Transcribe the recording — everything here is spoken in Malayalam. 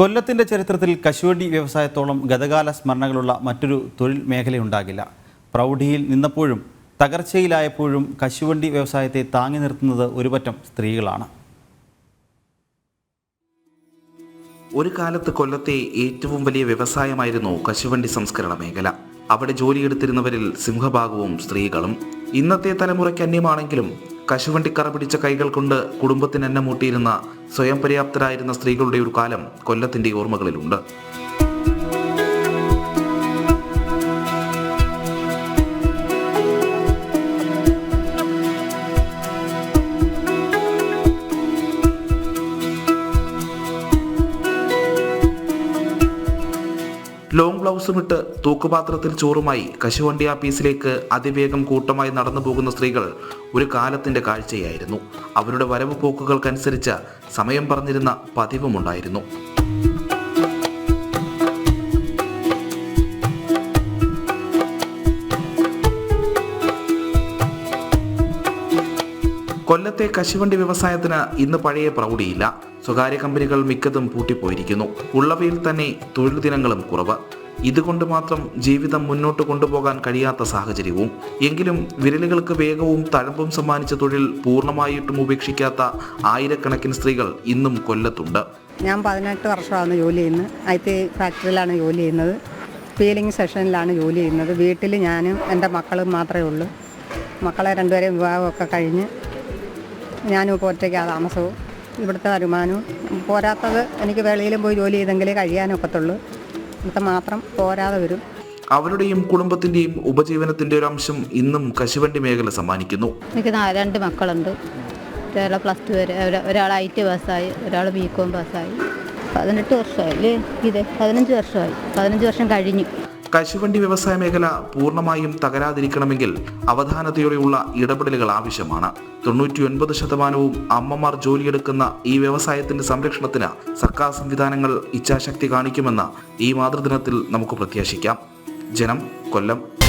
കൊല്ലത്തിന്റെ ചരിത്രത്തിൽ കശുവണ്ടി വ്യവസായത്തോളം ഗതകാല സ്മരണകളുള്ള മറ്റൊരു തൊഴിൽ മേഖലയുണ്ടാകില്ല. പ്രൗഢിയിൽ നിന്നപ്പോഴും തകർച്ചയിലായപ്പോഴും കശുവണ്ടി വ്യവസായത്തെ താങ്ങി നിർത്തുന്നത് ഒരുപറ്റം സ്ത്രീകളാണ്. ഒരു കാലത്ത് കൊല്ലത്തെ ഏറ്റവും വലിയ വ്യവസായമായിരുന്നു കശുവണ്ടി സംസ്കരണ മേഖല. അവിടെ ജോലിയെടുത്തിരുന്നവരിൽ സിംഹഭാഗവും സ്ത്രീകളും. ഇന്നത്തെ തലമുറയ്ക്ക് അന്യമാണെങ്കിലും കശുവണ്ടിക്കറ പിടിച്ച കൈകൾ കൊണ്ട് കുടുംബത്തിന് എന്നെ മൂട്ടിയിരുന്ന സ്വയം പര്യാപ്തരായിരുന്ന സ്ത്രീകളുടെ ഒരു കാലം കൊല്ലത്തിന്റെ ഓർമ്മകളിലുണ്ട്. ലോങ് ബ്ലൗസും ഇട്ട് തൂക്കുപാത്രത്തിൽ ചോറുമായി കശുവണ്ടി ആപ്പീസിലേക്ക് അതിവേഗം കൂട്ടമായി നടന്നു പോകുന്ന സ്ത്രീകൾ ഒരു കാലത്തിന്റെ കാഴ്ചയായിരുന്നു. അവരുടെ വരവ് പോക്കുകൾക്കനുസരിച്ച് സമയം പറഞ്ഞിരുന്ന പതിവുമുണ്ടായിരുന്നു. കൊല്ലത്തെ കശുവണ്ടി വ്യവസായത്തിന് ഇന്ന് പഴയ പ്രൗഢിയില്ല. സ്വകാര്യ കമ്പനികൾ മിക്കതും പൂട്ടിപ്പോയിരിക്കുന്നു. ഉള്ളവയിൽ തന്നെ തൊഴിൽ ദിനങ്ങളും കുറവ്. ഇതുകൊണ്ട് മാത്രം ജീവിതം മുന്നോട്ട് കൊണ്ടുപോകാൻ കഴിയാത്ത സാഹചര്യവും. എങ്കിലും വിരലുകൾക്ക് വേഗവും തഴമ്പും സമ്മാനിച്ച തൊഴിൽ പൂർണമായിട്ടും ഉപേക്ഷിക്കാത്ത ആയിരക്കണക്കിന് സ്ത്രീകൾ ഇന്നും കൊല്ലത്തുണ്ട്. ഞാൻ പതിനെട്ട് വർഷമാണ് ജോലി ചെയ്യുന്നത്. ഐ ഫാക്ടറിയിലാണ് ജോലി ചെയ്യുന്നത്. ഫീലിംഗ് സെഷനിലാണ് ജോലി ചെയ്യുന്നത്. വീട്ടിൽ ഞാനും എന്റെ മക്കളും മാത്രമേ ഉള്ളൂ. മക്കളെ രണ്ടുപേരെയും വിവാഹമൊക്കെ കഴിഞ്ഞ് ഞാനും ഇപ്പോൾ ഒറ്റയ്ക്കാണ് താമസവും ഇവിടുത്തെ വരുമാനവും. പോരാത്തത് എനിക്ക് വെളിയിലും പോയി ജോലി ചെയ്തെങ്കിലേ കഴിയാനൊക്കത്തുള്ളൂ ഇവിടുത്തെ മാത്രം പോരാതെ വരും. അവരുടെയും കുടുംബത്തിന്റെയും ഉപജീവനത്തിന്റെ ഒരു അംശം ഇന്നും കശുവണ്ടി മേഖല സമ്മാനിക്കുന്നു. എനിക്ക് രണ്ട് മക്കളുണ്ട്. ഒരാൾ പ്ലസ് ടു വരെ ഒരാൾ ഐ ടി പാസ്സായി ഒരാൾ ബി കോം പാസ്സായി. പതിനെട്ട് വർഷമായി അല്ലേ ഇത് പതിനഞ്ച് വർഷമായി. പതിനഞ്ച് വർഷം കഴിഞ്ഞു. കശുവണ്ടി വ്യവസായ മേഖല പൂർണമായും തകരാതിരിക്കണമെങ്കിൽ അവധാനതയോടെയുള്ള ഇടപെടലുകൾ ആവശ്യമാണ്. തൊണ്ണൂറ്റിയൊൻപത് ശതമാനവും അമ്മമാർ ജോലിയെടുക്കുന്ന ഈ വ്യവസായത്തിന്റെ സംരക്ഷണത്തിന് സർക്കാർ സംവിധാനങ്ങൾ ഇച്ഛാശക്തി കാണിക്കുമെന്ന് ഈ മാതൃദിനത്തിൽ നമുക്ക് പ്രത്യാശിക്കാം. ജനം കൊല്ലം